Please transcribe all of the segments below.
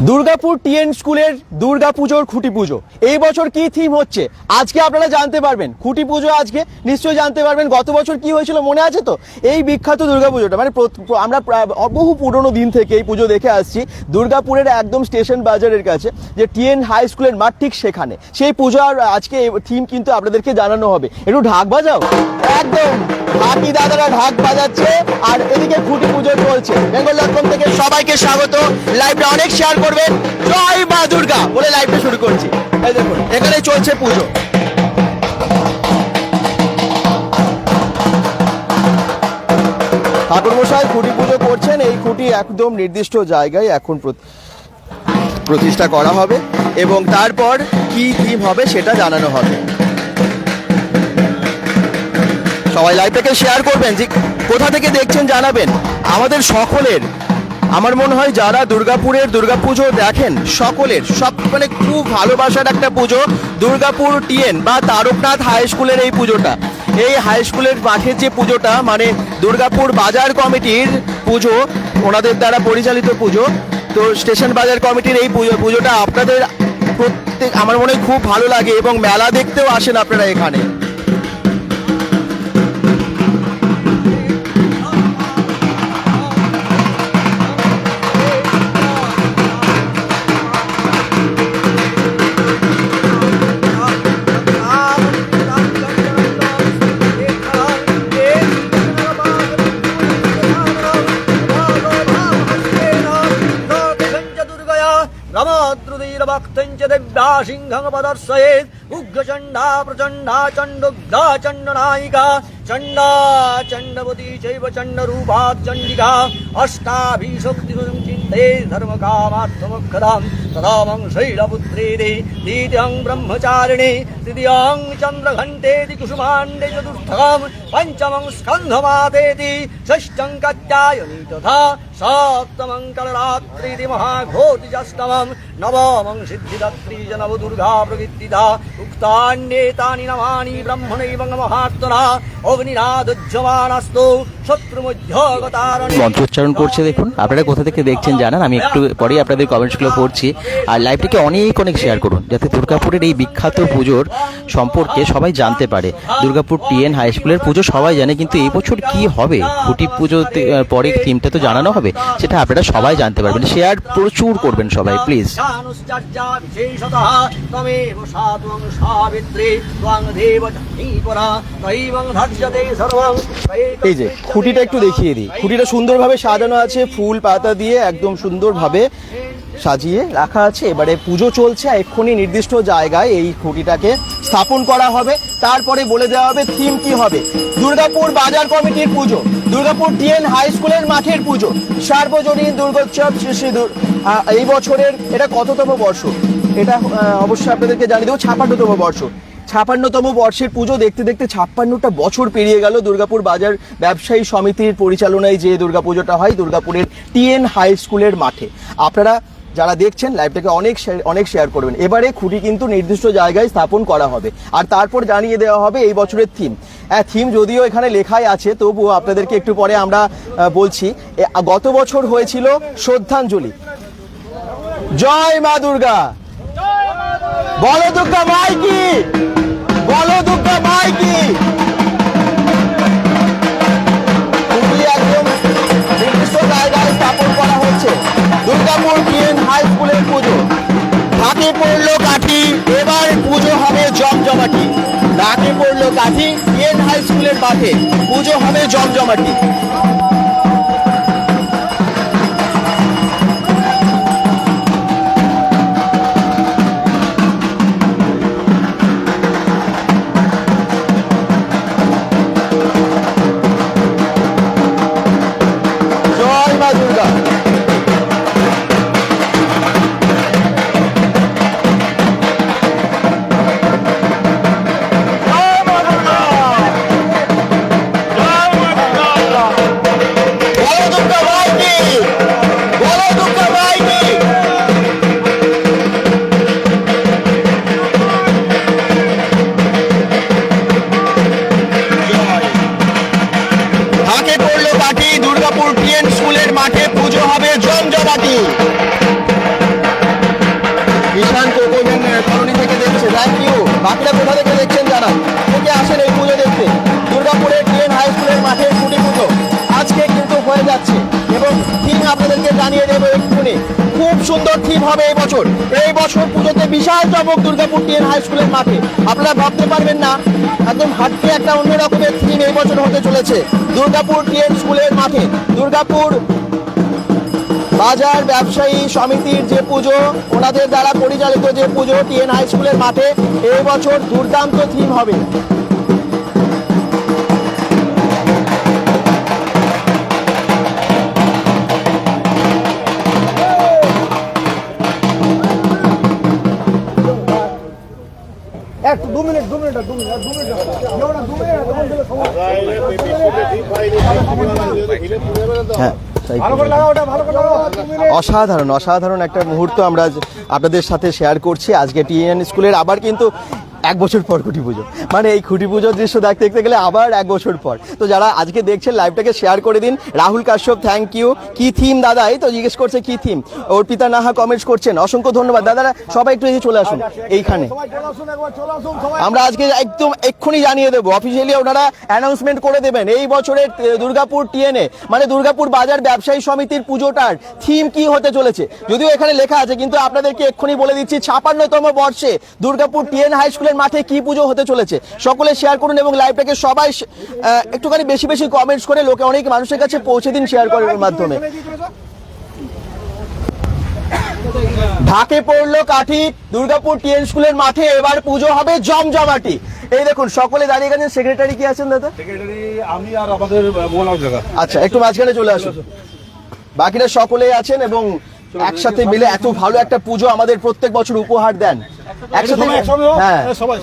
Durgapur TN স্কুলের দুর্গাপুজোর খুঁটি পুজো। এই বছর কি থিম হচ্ছে? আজকে আপনারা জানতে পারবেন। খুঁটি পুজো আজকে নিশ্চয়ই জানতে পারবেন। গত বছর কি হয়েছিল মনে আছে তো? এই বিখ্যাত দুর্গাপুজোটা মানে আমরা বহু পুরনো দিন থেকে এই পুজো দেখে আসছি দুর্গাপুরের একদম স্টেশন বাজারের কাছে, যে টিএন হাই স্কুলের মাঠ ঠিক সেখানে। সেই পুজো আর আজকে থিম কিন্তু আপনাদেরকে জানানো হবে। একটু ঢাক বাজাও? একদম। ঢাকি দাদারা ঢাক বাজাচ্ছে, আর এদিকে খুঁটি পুজো চলছে। বেঙ্গল ডট থেকে সবাইকে স্বাগত। লাইভটা অনেক শেয়ার করবেন। জয় মা দুর্গা বলে লাইভটা শুরু করছি। দেখুন এখানে চলছে পুজো। ঠাকুরমশাই খুঁটি পুজো করছেন, এই খুঁটি একদম নির্দিষ্ট জায়গায় এখন প্রত- প্রতিষ্ঠা করা হবে এবং তারপর কি থিম হবে সেটা জানানো হবে। সবাই লাইভটাকে শেয়ার করবেন, যে কোথা থেকে দেখছেন জানাবেন। আমাদের সকলের, আমার মনে হয় যারা দুর্গাপুরের দুর্গাপুজো দেখেন, সকলের সব মানে খুব ভালোবাসার একটা পুজো দুর্গাপুর টিএন বা তারকনাথ হাই স্কুলের এই পুজোটা। এই হাই স্কুলের মাঠের যে পুজোটা মানে দুর্গাপুর বাজার কমিটির পুজো, ওনাদের দ্বারা পরিচালিত পুজো, তো স্টেশন বাজার কমিটির এই পুজো, পুজোটা আপনাদের প্রত্যেক, আমার মনে হয় খুব ভালো লাগে এবং মেলা দেখতেও আসেন আপনারা এখানে। सिंहं पदर्शयेत् उग्रचण्डा प्रचण्डा चण्डुग्धा चण्डनायिका চণ্ডা চণ্ডবতী চৈব চণ্ডরূপা চণ্ডিকা অষ্টাভিশক্তিম চিন্তে ধর্মকামাত্মমক্ষদাম তদামং শৈলপুত্রে দ্বিতীয়ং ব্রহ্মচারিণী তৃতীয়ং চন্দ্রঘণ্টেতি কুসুমাণ্ডে চতুর্থম পঞ্চমং স্কন্ধমাতেতি ষষ্ঠং কাত্যায়নী তথা সপ্তমং কলরাত্রিতি মহাঘোতিচষ্টমম নবমং সিদ্ধিদাত্রী চ নবদুর্গা প্রকৃতিদা উক্তান্যেতানি নমানি ব্রহ্মণৈব মহাত্মনা ও শত্রুমধ্যগতারণে মন্ত্রোচ্চারণ করছে দেখুন। আপনারা কোথা থেকে দেখছেন জানান আমি একটু পরেই আপনাদের কমেন্টসগুলো পড়ছি। আর লাইভটিকে অনেক অনেক শেয়ার করুন যাতে দুর্গাপুরের এই বিখ্যাত পুজোর সম্পর্কে সবাই জানতে পারে। দুর্গাপুর টিএন হাই স্কুলের পুজো সবাই জানে কিন্তু এই বছর কি হবে? খুঁটি পুজো পরে থিমটা তো জানানো হবে সেটা আপনারা সবাই জানতে পারবেন। শেয়ার প্রচুর করবেন সবাই প্লিজ এই যে খুঁটিটা একটু দেখিয়ে দিই। খুঁটিটা সুন্দরভাবে সাজানো আছে, ফুল পাতা দিয়ে একদম সুন্দরভাবে সাজিয়ে রাখা আছে। এবারে পুজো চলছে এক্ষুনি নির্দিষ্ট জায়গায় এই খুঁটিটাকে স্থাপন করা হবে। তারপরে বলে দেওয়া হবে থিম কি হবে। দুর্গাপুর বাজার কমিটির পুজো, দুর্গাপুর টিএন হাই স্কুলের মাঠের পুজো, সার্বজনীন দুর্গোৎসব এই বছরের এটা কততম বর্ষ? এটা অবশ্যই আপনাদেরকে জানিয়ে দেবো, ছাপান্নতম বর্ষ। ছাপান্নতম বর্ষের পুজো দেখতে দেখতে ছাপ্পান্নটা বছর পেরিয়ে গেল। দুর্গাপুর বাজার ব্যবসায়ী সমিতির পরিচালনায় যে দুর্গাপুজোটা হয় দুর্গাপুরের টিএন হাই স্কুলের মাঠে। আপনারা যারা দেখছেন লাইভটাকে অনেক অনেক শেয়ার করবেন। এবারে খুঁটি কিন্তু নির্দিষ্ট জায়গায় স্থাপন করা হবে। আর তারপর জানিয়ে দেওয়া হবে এই বছরের থিম হ্যাঁ থিম যদিও এখানে লেখাই আছে, তবুও আপনাদেরকে একটু পরে আমরা বলছি। গত বছর হয়েছিল শ্রদ্ধাঞ্জলি। জয় মা দুর্গা। বলো দুর্গা মাই কি? বলো দুর্গা মাই কি একদম স্থাপন করা হচ্ছে দুর্গাপুর টিএন হাই স্কুলের পুজো। ঢাকে পড়ল এবার পুজো হবে জমজমাটি। ঢাকে পড়ল কাঠি হাই স্কুলের মাঠে পুজো হবে জমজমাটি। সুন্দর থিম হবে এই বছর। এই বছর পুজোতে বিশাল চমক দুর্গাপুর টিএন হাই স্কুলের মাঠে। আপনারা ভাবতে পারবেন না, একদম হাটকে একটা অন্য রকমের থিম এই বছর হতে চলেছে। দুর্গাপুর টিএন স্কুলের মাঠে। দুর্গাপুর বাজার ব্যবসায়ী সমিতির যে পুজো, ওনাদের দ্বারা পরিচালিত যে পুজো টিএন হাই স্কুলের মাঠে, এই বছর দুর্দান্ত থিম হবে। মিনিট দু মিনিট দু মিনিট দু মিনিট হ্যাঁ অসাধারণ অসাধারণ একটা মুহূর্ত আমরা আপনাদের সাথে শেয়ার করছি। আজকে টিএন স্কুলের আবার কিন্তু এক বছর পর খুঁটি পুজো। মানে এই খুঁটি পুজোর দৃশ্য দেখতে দেখতে গেলে আবার এক বছর পর। তো যারা আজকে দেখছেন লাইভটাকে শেয়ার করে দিন। রাহুল কাশ্যপ থ্যাংক ইউ কি থিম দাদা? এই তো জিজ্ঞেস করছে কি থিম ওর পিতা নাহা কমেন্টস করছেন। অসংখ্য ধন্যবাদ। দাদারা, সবাই একটু যে চলে আসুন। এইখানে। আমরা আজকে একদম এক্ষুনি জানিয়ে দেবো। অফিসিয়ালি ওনারা অ্যানাউন্সমেন্ট করে দেবেন। এই বছরের দুর্গাপুর টিএনএ মানে দুর্গাপুর বাজার ব্যবসায়ী সমিতির পুজোটার থিম কি হতে চলেছে? যদিও এখানে লেখা আছে, কিন্তু আপনাদেরকে এক্ষুনি বলে দিচ্ছি, ছাপান্নতম বর্ষে দুর্গাপুর টিএন হাই স্কুলের মাঠে কি পুজো হতে চলেছে? সকলে শেয়ার করুন এবং লাইভটাকে সবাই একটুখানি বেশি বেশি কমেন্টস করে লোকে অনেক মানুষের কাছে পৌঁছে দিন শেয়ার করার মাধ্যমে। ঢাকে পড়ল কাঠি দুর্গাপুর টিএন স্কুলের মাঠে এবার পুজো হবে জমজমাটি। এই দেখুন সকলে দাঁড়িয়ে গেছেন। সেক্রেটারি কি আছেন দাদা? সেক্রেটারি আমি আর আমাদের আচ্ছা একটু মাঝখানে চলে আসুন। বাকিরা সকলেই আছেন এবং একসাথে মিলে এত ভালো একটা পুজো আমাদের প্রত্যেক বছর উপহার দেন। হ্যাঁ। সবাই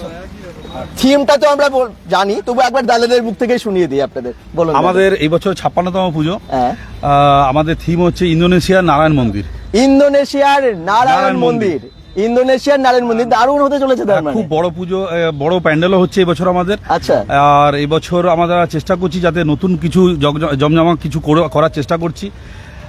থিমটা তো আমরা জানি তবু একবার দালালের মুখ থেকে শুনিয়ে দিই আপনাদের। বলুন আমাদের এই বছর ছাপ্পান্নতম পুজো। হ্যাঁ। আহ, আমাদের থিম হচ্ছে ইন্দোনেশিয়ার নারায়ণ মন্দির। ইন্দোনেশিয়ার নারায়ণ মন্দির। ইন্দোনেশিয়ার নারায়ণ মন্দির দারুণ হতে চলেছে তার মানে। খুব বড় পুজো বড় প্যান্ডেলও হচ্ছে এই বছর আমাদের। আচ্ছা। আর এই বছর আমরা চেষ্টা করছি যাতে নতুন কিছু জমজমা কিছু করার চেষ্টা করছি।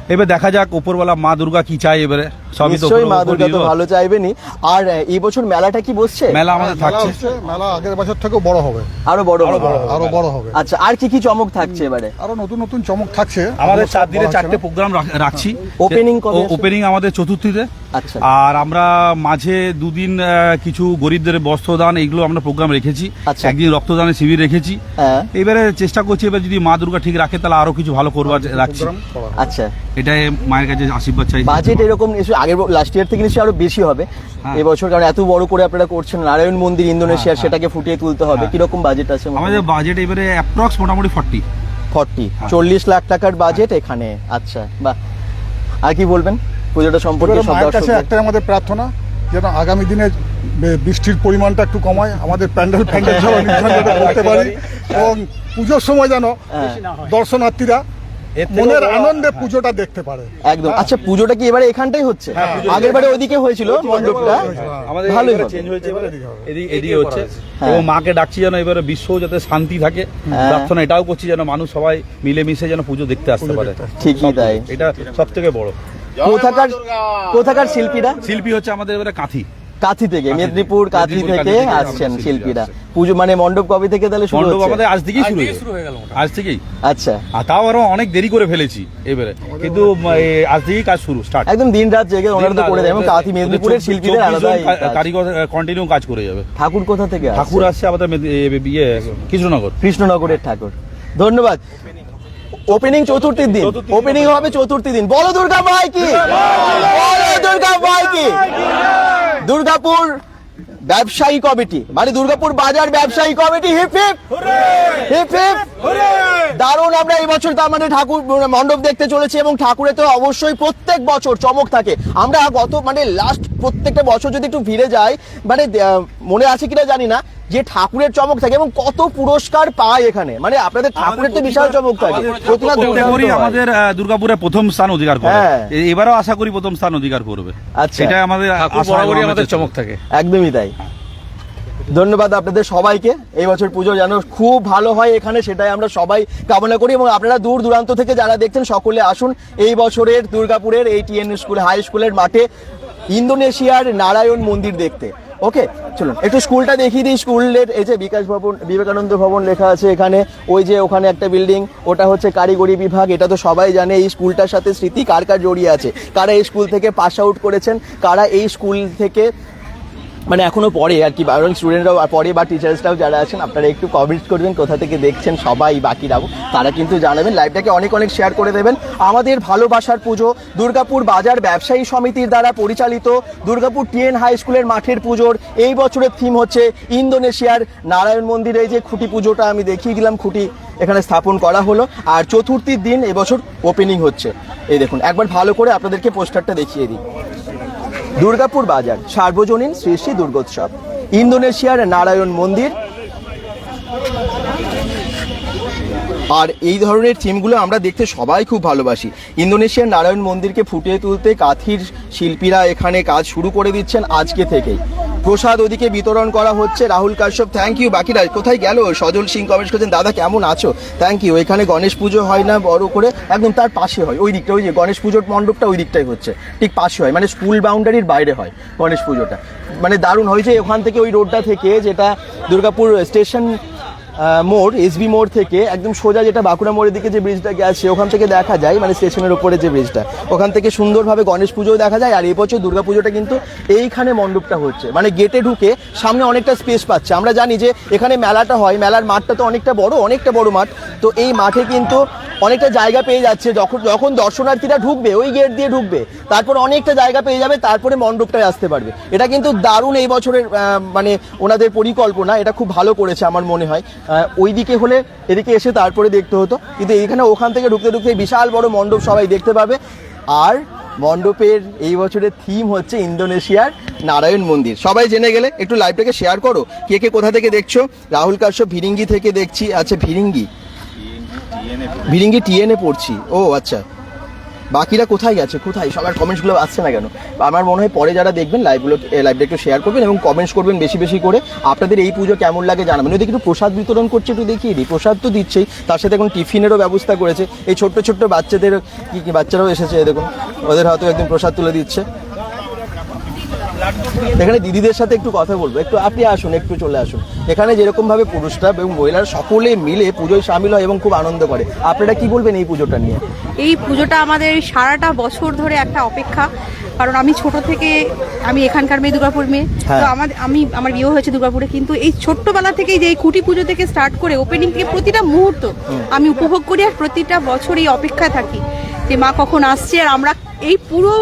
এবার দেখা যাক উপরওয়ালা মা দুর্গা কি চাই এবারে। নিশ্চয়ই মা দুর্গা তো ভালো চাইবেনি। আর এই বছর মেলাটা কি বসছে? মেলা আমাদের থাকছে। মেলা আগের বছর থেকেও বড় হবে। আরও বড় হবে। আরও বড় হবে। আচ্ছা আর কি কি চমক থাকছে এবারে? আরও নতুন নতুন চমক থাকছে। আমাদের চার দিনে চারটে প্রোগ্রাম রাখছি। Opening কবে ওপেনিং আমাদের চতুর্থীতে। আচ্ছা। আর আমরা মাঝে দুদিন আহ, কিছু গরিবদের বস্ত্রদান এইগুলো আমরা প্রোগ্রাম রেখেছি। আচ্ছা। একদিন রক্তদানের শিবির রেখেছি। হ্যাঁ। এবারে চেষ্টা করছি এবার যদি মা দুর্গা ঠিক রাখে তাহলে আরও কিছু ভালো করবার রাখছি। করা হবে। আচ্ছা। এটাই মায়ের কাছে আশীর্বাদ চাই। বাজেট এরকম আগের লাস্ট ইয়ার থেকে নিশ্চয়ই আরও বেশি হবে। হ্যাঁ। এবছর কারণ এত বড় করে আপনারা করছেন নারায়ণ মন্দির ইন্দোনেশিয়ার সেটাকে ফুটিয়ে তুলতে হবে। হ্যাঁ। কীরকম বাজেট আছে আমাদের বাজেট এবারে অ্যাপ্রক্স মোটামুটি ফর্টি ফর্টি চল্লিশ লাখ টাকার বাজেট এখানে। আচ্ছা বাহ। আর কি বলবেন? পুজোটা সম্পর্কে? একটাই আমাদের প্রার্থনা যেন আগামী দিনে বৃষ্টির পরিমাণটা একটু কমায় আমাদের প্যান্ডেল প্যান্ডেল করতে পারি এবং পুজোর সময় যেন হ্যাঁ, দর্শনার্থীরা মনের আনন্দে পুজোটা দেখতে পারে। একদম। আচ্ছা পুজোটা কি এবারে এখানটাই হচ্ছে? আগের বারে ওইদিকে হয়েছিল মণ্ডপটা? আমাদের ভালোই চেঞ্জ হয়েছে এবারে এদিকে এদিকে হচ্ছে। হ্যাঁ। এবং মাকে ডাকছি যেন এবারে বিশ্ব যাতে শান্তি থাকে। হ্যাঁ। প্রার্থনা এটাও করছি যেন মানুষ সবাই মিলেমিশে যেন পুজো দেখতে আসতে পারে। ঠিকই তাই। এটা সব থেকে বড়। কোথাকার কোথাকার শিল্পীরা? শিল্পী হচ্ছে আমাদের এবারে কাঁথি। কাথি থেকে মেদিনীপুর কাথি থেকে আসছেন শিল্পীরা। পুজো মানে মণ্ডপ কবে থেকে তাহলে শুরু মণ্ডপ আমাদের আজ থেকেই শুরু হয়ে গেল আজ থেকেই। আচ্ছা। আর তাও আরও অনেক দেরি করে ফেলেছি এবারে। কিন্তু আজ থেকেই কাজ শুরু স্টার্ট একদম দিন রাত জেগে ওনারা তো করে দেয় এবং কাথি মেদিনীপুরের শিল্পীদের আলাদাই কাজ। কারিগর কান্টিনিউ কাজ করে যাবে। ঠাকুর কোথা থেকে ঠাকুর আসছে? আমাদের মেদি- ইয়ে কৃষ্ণনগর। কৃষ্ণনগরের ঠাকুর। ধন্যবাদ। ওপেনিং চতুর্থীর দিন। ওপেনিং হবে। চতুর্থী দিন। বলো দুর্গা ভাই কি? বলো দুর্গা ভাই কি? দুর্গাপুর ব্যবসায়ী কমিটি মানে দুর্গাপুর বাজার ব্যবসায়ী committee hip hip. Hip hip. দারুণ আমরা এই বছর তার মানে ঠাকুর মণ্ডপ দেখতে চলেছি এবং ঠাকুরে তো অবশ্যই প্রত্যেক বছর চমক থাকে। আমরা গত মানে লাস্ট প্রত্যেকটা বছর যদি একটু ফিরে যাই মানে মনে আছে কিনা জানি না যে ঠাকুরের চমক থাকে এবং কত পুরস্কার পায় এখানে। মানে আপনাদের ঠাকুরের তো বিশাল চমক থাকে। আমাদের দুর্গাপুরে প্রথম স্থান অধিকার করে। হ্যাঁ। এবারও আশা করি প্রথম স্থান অধিকার করবে। আচ্ছা। এটা আমাদের আমাদের চমক থাকে। একদমই তাই। ধন্যবাদ আপনাদের সবাইকে। এই বছর পুজো যেন খুব ভালো হয় এখানে সেটাই আমরা সবাই কামনা করি এবং আপনারা দূর দূরান্ত থেকে যারা দেখছেন সকলে আসুন এই বছরের দুর্গাপুরের এই টিএন স্কুল হাই স্কুলের মাঠে ইন্দোনেশিয়ার নারায়ণ মন্দির দেখতে। ওকে চলুন, একটু স্কুলটা দেখিয়ে দিই। স্কুলের এই যে বিকাশ ভবন, বিবেকানন্দ ভবন লেখা আছে এখানে। ওই যে ওখানে একটা বিল্ডিং ওটা হচ্ছে কারিগরি বিভাগ, এটা তো সবাই জানে। এই স্কুলটার সাথে স্মৃতি কার কার জড়িয়ে আছে? কারা এই স্কুল থেকে পাস আউট করেছেন? কারা এই স্কুল থেকে মানে এখনও পরে আর কি, এবং স্টুডেন্টরাও পরে বা টিচার্সরাও যারা আছেন, আপনারা একটু কমেন্ট করবেন, কোথা থেকে দেখছেন সবাই, বাকিরাও। তারা কিন্তু জানাবেন লাইভটাকে অনেক অনেক শেয়ার করে দেবেন। আমাদের ভালোবাসার পুজো, দুর্গাপুর বাজার ব্যবসায়ী সমিতির দ্বারা পরিচালিত দুর্গাপুর টিএন হাই স্কুলের মাঠের পুজোর, এই বছরের থিম হচ্ছে ইন্দোনেশিয়ার নারায়ণ মন্দিরে যে খুঁটি পুজোটা আমি দেখিয়ে দিলাম, খুঁটি এখানে স্থাপন করা হলো। আর চতুর্থীর দিন এবছর ওপেনিং হচ্ছে। এই দেখুন, একবার ভালো করে আপনাদেরকে পোস্টারটা দেখিয়ে দিই। দুর্গাপুর বাজার, সার্বজনীন শ্রী শ্রী দুর্গোৎসব। ইন্দোনেশিয়ার নারায়ণ মন্দির। আর এই ধরনের থিমগুলো আমরা দেখতে সবাই খুব ভালোবাসি। ইন্দোনেশিয়ার নারায়ণ মন্দিরকে ফুটিয়ে তুলতে কাথির শিল্পীরা এখানে কাজ শুরু করে দিচ্ছেন আজকে থেকেই। প্রসাদ ওদিকে বিতরণ করা হচ্ছে। রাহুল কাশ্যপ থ্যাংক ইউ বাকিরা, কোথায় গেল? সজল সিং কমেন্ট করছেন, দাদা, কেমন আছো? থ্যাংক ইউ এখানে গণেশ পুজো হয় না, বড় করে একদম তার পাশে হয়। ওই দিকটা, ওই যে গণেশ পুজোর মণ্ডপটা ওই দিকটাই হচ্ছে। ঠিক পাশে হয় মানে স্কুল বাউন্ডারির বাইরে হয় গণেশ পুজোটা। মানে দারুণ হয়েছে ওখান থেকে ওই রোডটা থেকে, যেটা দুর্গাপুর স্টেশন মোড় এসবি মোড় থেকে একদম সোজা যেটা বাঁকুড়া মোড়ের দিকে যে ব্রিজটা গেছে, ওখান থেকে দেখা যায় মানে স্টেশনের উপরে যে ব্রিজটা ওখান থেকে সুন্দরভাবে গণেশ পুজোও দেখা যায়, আর এবছর দুর্গা পুজোটা কিন্তু এইখানে মণ্ডপটা হচ্ছে মানে গেটে ঢুকে সামনে অনেকটা স্পেস পাচ্ছে। আমরা জানি যে এখানে মেলাটা হয়, মেলার মাঠটা তো অনেকটা বড় অনেকটা বড় মাঠ, তো এই মাঠে কিন্তু অনেকটা জায়গা পেয়ে যাচ্ছে, যখন যখন দর্শনার্থীরা ঢুকবে, ওই গেট দিয়ে ঢুকবে, তারপর অনেকটা জায়গা পেয়ে যাবে, তারপরে মণ্ডপটায় আসতে পারবে। এটা কিন্তু দারুণ এই বছরের মানে ওনাদের পরিকল্পনা, এটা খুব ভালো করেছে আমার মনে হয়। ওই দিকে হলে এদিকে এসে তারপরে দেখতে হতো। কিন্তু এইখানে ওখান থেকে ঢুকতে ঢুকতে বিশাল বড় মণ্ডপ সবাই দেখতে পাবে। আর মণ্ডপের এই বছরের থিম হচ্ছে ইন্দোনেশিয়ার নারায়ণ মন্দির। সবাই জেনে গেলে একটু লাইভটাকে শেয়ার করো। কে কে কোথা থেকে দেখছ? রাহুল কাশ্যপ, ভিরিঙ্গি থেকে দেখছি। আচ্ছা ভিরিঙ্গি। ভিরিঙ্গি টিএনএ পড়ছি। ও আচ্ছা। বাকিরা কোথায় গেছে, কোথায়? সবার কমেন্টসগুলো আসছে না কেন? আমার মনে হয় পরে যারা দেখবেন লাইভগুলো লাইভটা একটু শেয়ার করবেন এবং কমেন্টস করবেন বেশি বেশি করে। আপনাদের এই পুজো কেমন লাগে জানাবেন। ওদিকে একটু প্রসাদ বিতরণ করছে, একটু দেখিয়ে দিই। প্রসাদ তো দিচ্ছেই, তার সাথে এখন টিফিনেরও ব্যবস্থা করেছে। এই ছোট্ট ছোট্ট বাচ্চাদের, কী কী বাচ্চারাও এসেছে দেখুন। ওদের হয়তো একদিন প্রসাদ তুলে দিচ্ছে। এখানে দিদিদের সাথে একটু কথা বলব। একটু আপনি আসুন একটু চলে আসুন। এখানে যেরকম ভাবে পুরুষরা এবং মহিলারা সকলে মিলে পুজোয় সামিল হয় এবং খুব আনন্দ করে। আপনারা কি বলবেন এই পুজোটা নিয়ে? এই পুজোটা আমাদের সারাটা বছর ধরে একটা অপেক্ষা। কারণ আমি ছোট থেকে আমি এখানকার মেয়ে দুর্গাপুর মেয়ে। হ্যাঁ। তো আমাদের আমি আমার বিয়ে হয়েছে দুর্গাপুরে। কিন্তু এই ছোট্টবেলা থেকেই যে এই খুঁটি পুজো থেকে স্টার্ট করে ওপেনিং থেকে প্রতিটা মুহূর্ত আমি উপভোগ করি আর প্রতিটা বছর এই অপেক্ষায় থাকি। যে মা কখন আসছে আর আমরা এই পুরো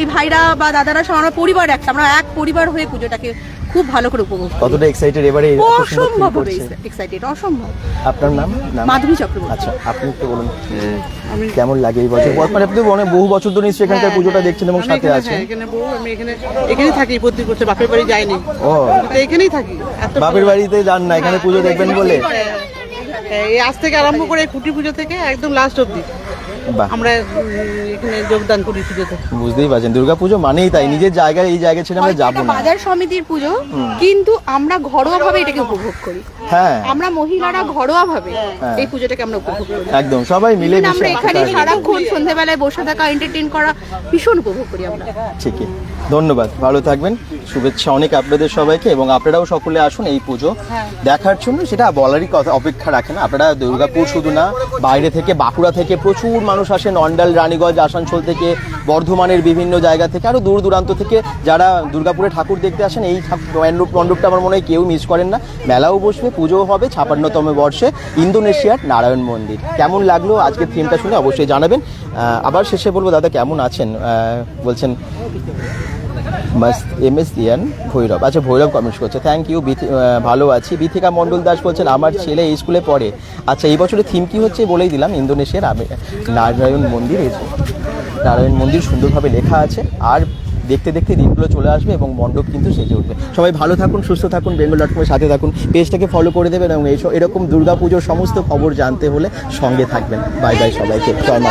এই ভাইরা বা দাদারা সব আমরা পরিবার একটা আমরা এক পরিবার হয়ে পুজোটাকে খুব ভালো করে উপভোগ করি। কতটা এক্সাইটেড এবারে অসম্ভব। এক্সাইটেড অসম্ভব। আপনার নাম? মাধবী চক্রবর্তী। আচ্ছা আপনি একটু বলুন কেমন লাগে এই বছর? মানে আপনি অনেক বহু বছর ধরে নিশ্চয়ই এখানকার পুজোটা দেখছেন এবং সাথে আছেন। হ্যাঁ, এখানে বউ আমি এখানে এখানেই থাকি প্রত্যেক বছর বাপের বাড়ি যাইনি। ও। তো এখানেই থাকি। এত বাপের বাড়িতে যান না এখানে পুজো দেখবেন বলে। হ্যাঁ, এই আজ থেকে আরম্ভ করে কুটি পুজো থেকে একদম লাস্ট অবধি। বাহ আমরা এখানে যোগদান করি পুজোতে। বুঝতেই পারছেন দুর্গাপুজো মানেই তাই নিজের জায়গায় এই জায়গায় ছেড়ে আমরা যাব না। বাজার সমিতির পুজো কিন্তু আমরা ঘরোয়া ভাবে এটাকে উপভোগ করি। হ্যাঁ। আমরা মহিলারা ঘরোয়া ভাবে এই পুজোটাকে আমরা উপভোগ করি। একদম সবাই মিলে আমরা এখানে সারাক্ষণ সন্ধ্যাবেলায় বসে থাকা এন্টারটেইন করা ভীষণ উপভোগ করি আমরা। ঠিকই। ধন্যবাদ। ভালো থাকবেন। শুভেচ্ছা অনেক আপনাদের সবাইকে এবং আপনারাও সকলে আসুন এই পুজো দেখার জন্য। সেটা বলারই কথা অপেক্ষা রাখেন আপনারা দুর্গাপুর শুধু না বাইরে থেকে বাঁকুড়া থেকে প্রচুর মানুষ আসেন। অন্ডাল রানীগঞ্জ আসানসোল থেকে বর্ধমানের বিভিন্ন জায়গা থেকে আরও দূর দূরান্ত থেকে যারা দুর্গাপুরে ঠাকুর দেখতে আসেন এই মণ্ডপ মণ্ডপটা আমার মনে হয় কেউ মিস করেন না। মেলাও বসবে পুজোও হবে ছাপান্নতম বর্ষে ইন্দোনেশিয়ার নারায়ণ মন্দির। কেমন লাগল আজকের থিমটা শুনে অবশ্যই জানাবেন। আবার শেষে বলব দাদা কেমন আছেন? বলছেন মাস্ট এম এস দিয়ান ভৈরব। আচ্ছা ভৈরব কমেন্টস করছে। থ্যাংক ইউ ভালো আছি। বিথিকা মণ্ডল দাস বলছেন, আমার ছেলে এই স্কুলে পড়ে। আচ্ছা এই বছরের থিম কি হচ্ছে বলেই দিলাম। ইন্দোনেশিয়ার নারায়ণ মন্দির এই নারায়ণ মন্দির সুন্দরভাবে লেখা আছে। আর দেখতে দেখতে দিনগুলো চলে আসবে এবং মণ্ডপ কিন্তু সেজে উঠবে। সবাই ভালো থাকুন, সুস্থ থাকুন বেঙ্গল ডট কমের সাথে থাকুন। পেজটাকে ফলো করে দেবেন এবং এই এরকম দুর্গাপুজোর সমস্ত খবর জানতে হলে সঙ্গে থাকবেন। বাই বাই সবাইকে। জয় মা